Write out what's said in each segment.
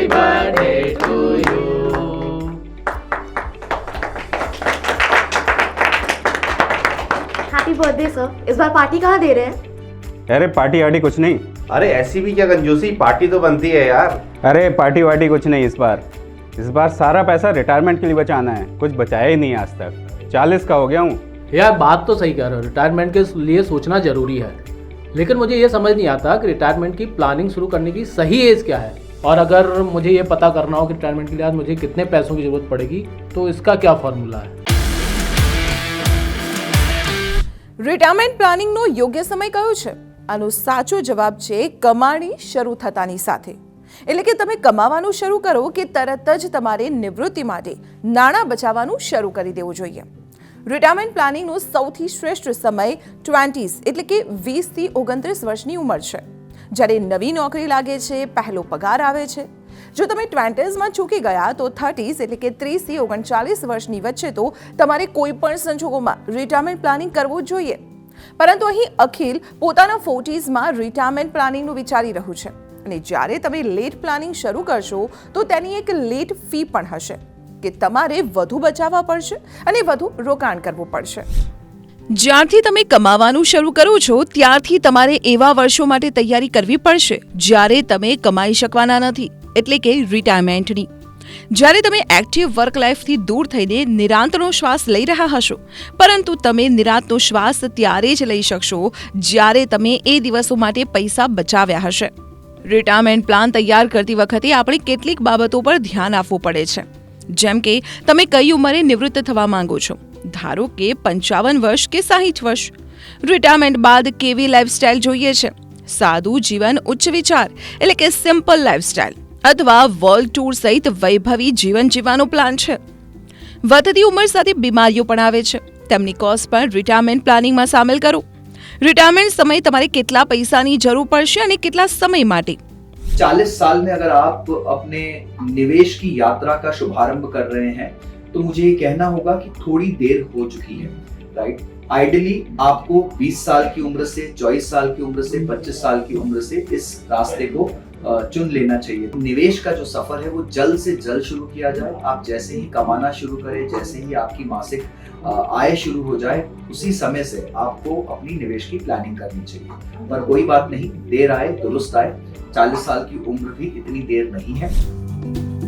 Happy birthday to you. Happy birthday sir इस बार party कहाँ दे रहे हैं? अरे पार्टी वार्टी कुछ नहीं। अरे ऐसी भी क्या कंजूसी? पार्टी तो बनती है यार। अरे पार्टी वार्टी कुछ नहीं इस बार। इस बार सारा पैसा रिटायरमेंट के लिए बचाना है। कुछ बचाया ही नहीं आज तक। चालीस का हो गया हूँ। यार बात तो सही कह रहे हो। रिटायरमेंट के लिए सोचना ज़रूरी है। लेकिन मुझे ये समझ नहीं आता कि रिटायरमेंट की प्लानिंग शुरू करने की सही एज क्या है। और अगर मुझे ये पता करना हो कि रिटायरमेंट के लिए आज मुझे कितने पैसों की जरूरत पड़ेगी तो इसका क्या फॉर्मूला है રિટાયરમેન્ટ પ્લાનિંગનો યોગ્ય સમય કયો છે આનો સાચો જવાબ છે કમાણી શરૂ થતાની સાથે એટલે કે તમે કમાવાનું શરૂ કરો કે તરત જ તમારે નિવૃત્તિ માટે નાણાં બચાવવાનું શરૂ કરી દેવું જોઈએ રિટાયરમેન્ટ પ્લાનિંગનો સૌથી શ્રેષ્ઠ સમય ટ્વેન્ટીઝ એટલે કે વીસથી ઓગણત્રીસ વર્ષની ઉંમર છે જ્યારે નવી નોકરી લાગે છે, પહેલો પગાર આવે છે. જો તમે ટ્વેન્ટીઝમાં ચૂકી ગયા, તો થર્ટીઝ એટલે કે ત્રીસથી ઓગણચાલીસ વર્ષની વચ્ચે તો તમારે કોઈ પણ સંજોગોમાં રિટાયરમેન્ટ પ્લાનિંગ કરવું જોઈએ. પરંતુ અહીં અખિલ પોતાના ફોર્ટીઝમાં રિટાયરમેન્ટ પ્લાનિંગનું વિચારી રહ્યું છે. અને જ્યારે તમે લેટ પ્લાનિંગ શરૂ કરશો, તો તેની એક લેટ ફી પણ હશે, કે તમારે વધુ બચાવવા પડશે અને વધુ રોકાણ કરવું પડશે. જ્યારથી તમે કમાવાનું શરૂ કરો છો, ત્યારથી તમારે એવા વર્ષો માટે તૈયારી કરવી પડશે જ્યારે તમે કમાઈ શકવાના નથી, એટલે કે રિટાયરમેન્ટની જ્યારે તમે એક્ટિવ વર્ક લાઈફથી દૂર થઈને નિરાંતનો શ્વાસ લઈ રહ્યા હશો, પરંતુ તમે નિરાંતનો શ્વાસ ત્યારે જ લઈ શકશો જ્યારે તમે એ દિવસો માટે પૈસા બચાવ્યા હશે. રિટાયરમેન્ટ પ્લાન તૈયાર કરતી વખતે આપણે કેટલીક બાબતો પર ધ્યાન આપવું પડે છે. જેમ કે, તમે કઈ ઉંમરે નિવૃત્ત થવા માંગો છો? ધારો કે પંચાવન વર્ષ કે સાહીઠ વર્ષ રિટાયરમેન્ટ બાદ કેવી લાઈફસ્ટાઈલ જોઈએ છે સાદું જીવન ઉચ્ચ વિચાર એટલે કે સિમ્પલ લાઈફસ્ટાઈલ અથવા વર્લ્ડ ટૂર સહિત વૈભવી જીવન જીવવાનો પ્લાન છે વધતી ઉંમર સાથે બીમારીઓ પણ આવે છે તેમની કોસ્ટ પણ રિટાયરમેન્ટ પ્લાનિંગમાં સામેલ કરો રિટાયરમેન્ટ સમયે તમારે કેટલા પૈસાની જરૂર પડશે અને કેટલા સમય માટે चालीस साल में अगर आप अपने निवेश की यात्रा का शुभारंभ कर रहे हैं तो मुझे ये कहना होगा कि थोड़ी देर हो चुकी है राइट आइडली आपको 20 साल की उम्र से 24 साल की उम्र से 25 साल की उम्र से इस रास्ते को अ, चुन लेना चाहिए निवेश का जो सफर है वो जल्द से जल्द शुरू किया जाए आप जैसे ही कमाना शुरू करें जैसे ही आपकी मासिक अ, आय शुरू हो जाए उसी समय से आपको अपनी निवेश की प्लानिंग करनी चाहिए पर कोई बात नहीं देर आए दुरुस्त आए चालीस साल की उम्र भी इतनी देर नहीं है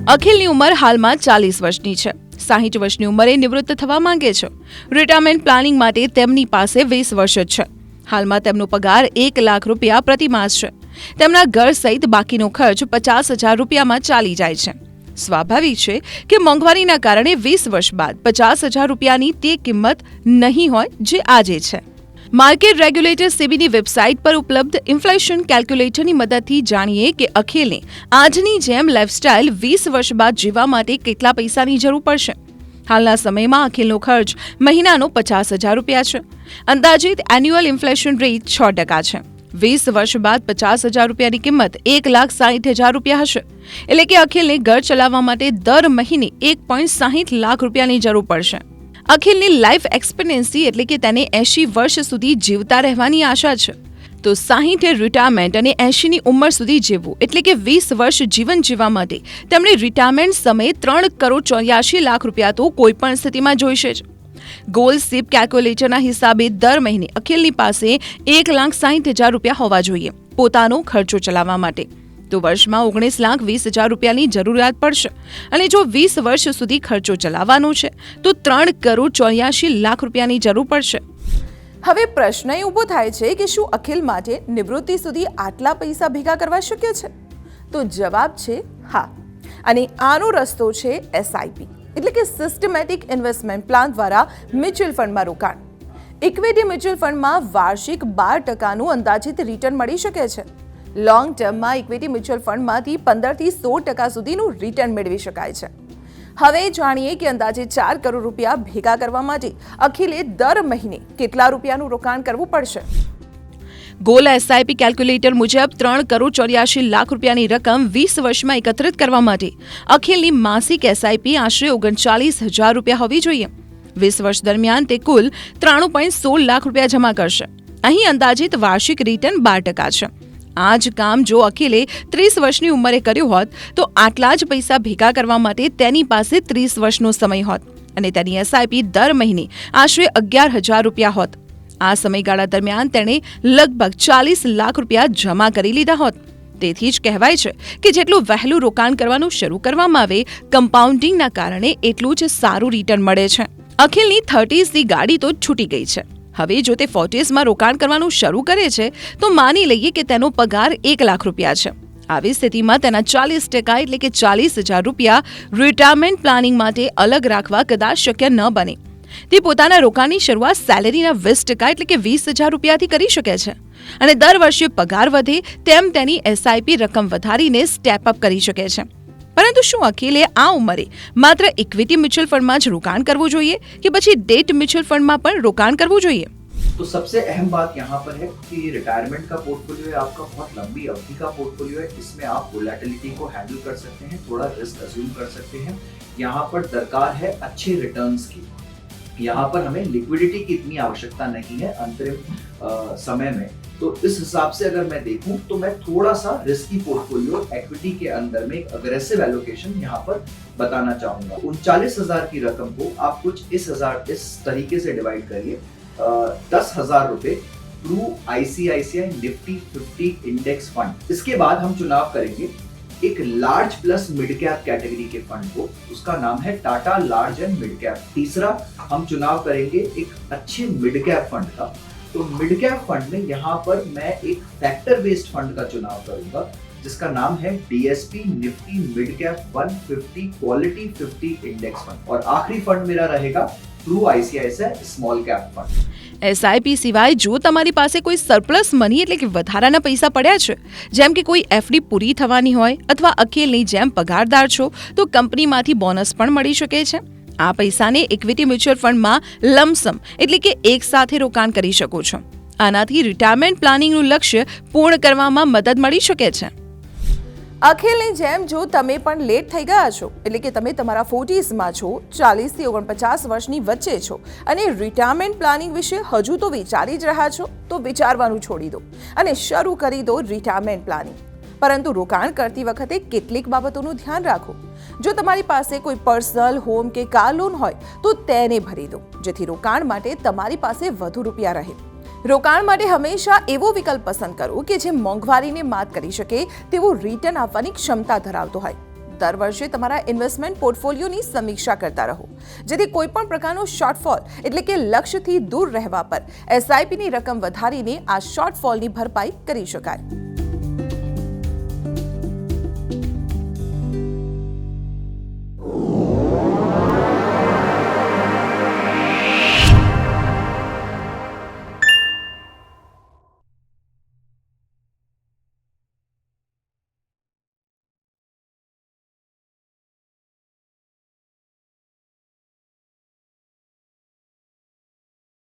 અખિલની ઉંમર હાલમાં ચાલીસ વર્ષની છે સાહીઠ વર્ષની ઉંમરે નિવૃત્ત થવા માંગે છે. રિટાયરમેન્ટ પ્લાનિંગ માટે તેમની પાસે વીસ વર્ષ જ છે. હાલમાં તેમનો પગાર એક લાખ રૂપિયા પ્રતિમાસ છે. તેમના ઘર સહિત બાકીનો ખર્ચ પચાસ હજાર રૂપિયામાં ચાલી જાય છે. સ્વાભાવિક છે કે મોંઘવારીના કારણે વીસ વર્ષ બાદ પચાસ હજાર રૂપિયાની તે કિંમત નહીં હોય જે આજે છે. માર્કેટ રેગ્યુલેટર સેબીની વેબસાઇટ પર ઉપલબ્ધ ઇન્ફ્લેશન કેલ્ક્યુલેટરની મદદથી જાણીએ કે અખિલને આજની જેમ લાઇફસ્ટાઇલ વીસ વર્ષ બાદ જીવવા માટે કેટલા પૈસાની જરૂર પડશે. હાલના સમયમાં અખિલનો ખર્ચ મહિનાનો પચાસ હજાર રૂપિયા છે. અંદાજિત એન્યુઅલ ઇન્ફ્લેશન રેટ છ ટકા છે. વીસ વર્ષ બાદ પચાસ હજાર રૂપિયાની કિંમત એક લાખ સાહીઠ હજાર રૂપિયા હશે. એટલે કે અખિલને ઘર ચલાવવા માટે દર મહિને એક પોઈન્ટ સાહીઠ લાખ રૂપિયાની જરૂર પડશે. અખિલની લાઈફ એક્સપિરિયન્સી એટલે કે તેને એંશી વર્ષ સુધી જીવતા રહેવાની આશા છે. તો સાહીઠે રિટાયરમેન્ટ અને એંશીની ઉંમર સુધી જીવવું એટલે કે વીસ વર્ષ જીવન જીવવા માટે તેમણે રિટાયરમેન્ટ સમયે ત્રણ કરોડ ચોર્યાસી લાખ રૂપિયા તો કોઈ પણ સ્થિતિમાં જોઈશે જ ગોલ સીપ કેલ્ક્યુલેટરના હિસાબે દર મહિને અખિલની પાસે એક લાખ સાહીઠ હજાર રૂપિયા હોવા જોઈએ પોતાનો ખર્ચો ચલાવવા માટે. તો વર્ષમાં ઓગણીસ લાખ વીસ હજાર રૂપિયાની જરૂરિયાત પડશે. અને જો વીસ વર્ષ સુધી ખર્ચો ચલાવવાનો છે, તો ત્રણ કરોડ ચોર્યાસી લાખ રૂપિયાની જરૂર પડશે. હવે પ્રશ્ન એ ઊભો થાય છે કે શું અખિલ માટે નિવૃત્તિ સુધી આટલા પૈસા ભેગા કરવા શક્ય છે? તો જવાબ છે, હા. અને આનો રસ્તો છે એસઆઈપી એટલે કે સિસ્ટમેટિક ઇન્વેસ્ટમેન્ટ પ્લાન દ્વારા મ્યુચ્યુઅલ ફંડમાં રોકાણ. ઇક્વિટી મ્યુચ્યુઅલ ફંડમાં વાર્ષિક બાર ટકાનું અંદાજિત રિટર્ન મળી શકે છે. લોંગ ટર્મમાં ઇક્વિટી મ્યુચ્યુઅલ ફંડમાંથી પંદરથી સોળ ટકા સુધીનું રિટર્ન મેળવી શકાય છે. હવે જાણીએ કે અંદાજે ચાર કરોડ રૂપિયા ભેગા કરવા માટે અખિલે દર મહિને કેટલા રૂપિયાનું રોકાણ કરવું પડશે? ગોલ એસઆઈપી કેલ્ક્યુલેટર મુજબ ત્રણ કરોડ ચોર્યાસી લાખ રૂપિયાની રકમ વીસ વર્ષમાં એકત્રિત કરવા માટે અખિલની માસિક એસઆઈપી આશરે ઓગણચાલીસ હજાર રૂપિયા હોવી જોઈએ. વીસ વર્ષ દરમિયાન તે કુલ ત્રાણું પોઈન્ટ સોળ લાખ રૂપિયા જમા કરશે. અહીં અંદાજિત વાર્ષિક રિટર્ન બાર ટકા છે. આ જ કામ જો અખિલે ત્રીસ વર્ષની ઉંમરે કર્યું હોત, તો આટલા જ પૈસા ભેગા કરવા માટે તેની પાસે ત્રીસ વર્ષનો સમય હોત અને તેની એસઆઈપી દર મહિને આશરે અગિયાર હજાર રૂપિયા હોત. આ સમયગાળા દરમિયાન તેણે લગભગ ચાલીસ લાખ રૂપિયા જમા કરી લીધા હોત. તેથી જ કહેવાય છે કે જેટલું વહેલું રોકાણ કરવાનું શરૂ કરવામાં આવે, કમ્પાઉન્ડિંગના કારણે એટલું જ સારું રિટર્ન મળે છે. અખિલની થર્ટીઝની ગાડી તો છૂટી ગઈ છે. હવે જો તે ફોર્ટીઝમાં રોકાણ કરવાનું શરૂ કરે છે, તો માની લઈએ કે તેનો પગાર એક લાખ રૂપિયા છે. આવી સ્થિતિમાં તેના ચાલીસ ટકા એટલે કે ચાલીસ હજાર રૂપિયા રિટાયરમેન્ટ પ્લાનિંગ માટે અલગ રાખવા કદાચ શક્ય ન બને. તે પોતાના રોકાણની શરૂઆત સેલેરીના વીસ ટકા એટલે કે વીસ હજાર રૂપિયાથી કરી શકે છે. અને દર વર્ષે પગાર વધે તેમ તેની એસઆઈપી રકમ વધારીને સ્ટેપ અપ કરી શકે છે. પરંતુ શું અખિલે આ ઉંમરે માત્ર ઇક્વિટી મ્યુચ્યુઅલ ફંડમાં જ રોકાણ કરવું જોઈએ કે પછી ડેટ મ્યુચ્યુઅલ ફંડમાં પણ રોકાણ કરવું જોઈએ तो सबसे अहम बात यहाँ पर है कि रिटायरमेंट का पोर्टफोलियो है आपका बहुत लंबी अवधि का पोर्टफोलियो है इसमें आप वोलेटिलिटी को हैंडल कर सकते हैं थोड़ा रिस्क अज्यूम कर सकते हैं यहाँ पर दरकार है अच्छे रिटर्न्स की यहाँ पर हमें लिक्विडिटी की इतनी आवश्यकता नहीं है अंतरिम समय में। तो इस हिसाब से अगर मैं देखूँ तो मैं थोड़ा सा रिस्की पोर्टफोलियो एक्विटी के अंदर में एक अग्रेसिव एलोकेशन यहाँ पर बताना चाहूँगा। उनचालीस हज़ार की रकम को आप कुछ इस हज़ार, इस तरीके से डिवाइड करिए। दस हज़ार रुपए through ICICI Nifty fifty index fund इसके बाद हम चुनाव करेंगे। एक large plus mid cap category के फंड को, उसका नाम है Tata large and mid cap तीसरा, हम चुनाव करेंगे एक अच्छे मिड कैप फंड का। तो मिड कैप फंड में यहाँ पर मैं एक फैक्टर बेस्ड फंड का चुनाव करूँगा। जिसका नाम है DSP Nifty mid cap 150 quality 50 index fund और आखिरी फंड मेरा रहेगा through ICICI small cap fund SIP સિવાય જો તમારી પાસે કોઈ સરપ્લસ મની એટલે કે વધારાના પૈસા પડ્યા છે જેમ કે કોઈ એફડી પૂરી થવાની હોય અથવા અખિલની જેમ પગારદાર છો તો કંપનીમાંથી બોનસ પણ મળી શકે છે આ પૈસાને ઇક્વિટી મ્યુચ્યુઅલ ફંડમાં લમસમ એટલે કે એક સાથે રોકાણ કરી શકો છો આનાથી રિટાયરમેન્ટ પ્લાનિંગનું લક્ષ્ય પૂર્ણ કરવામાં મદદ મળી શકે છે અખિલની જેમ જો તમે પણ લેટ થઈ ગયા છો, એટલે કે તમે તમારા ફોર્ટીઝમાં છો ચાલીસથી ઓગણપચાસ વર્ષની વચ્ચે છો અને રિટાયરમેન્ટ પ્લાનિંગ વિશે હજુ તો વિચારી જ રહ્યા છો, તો વિચારવાનું છોડી દો અને શરૂ કરી દો રિટાયરમેન્ટ પ્લાનિંગ પરંતુ રોકાણ કરતી વખતે કેટલીક બાબતોનું ધ્યાન રાખો. જો તમારી પાસે કોઈ પર્સનલ હોમ કે કાર લોન હોય, તો તેને ભરી દો, જેથી રોકાણ માટે તમારી પાસે વધુ રૂપિયા રહે. રોકાણ માટે હંમેશા એવો વિકલ્પ પસંદ કરો કે જે મોંઘવારીને માત કરી શકે તેવો રિટર્ન આપવાની ક્ષમતા ધરાવતો હોય. દર વર્ષે તમારા ઇન્વેસ્ટમેન્ટ પોર્ટફોલિયોની સમીક્ષા કરતા રહો. જેથી કોઈ પણ પ્રકારનો શોર્ટફોલ એટલે કે લક્ષ્યથી દૂર રહેવા પર એસઆઈપીની રકમ વધારીને આ શોર્ટફોલની ભરપાઈ કરી શકાય.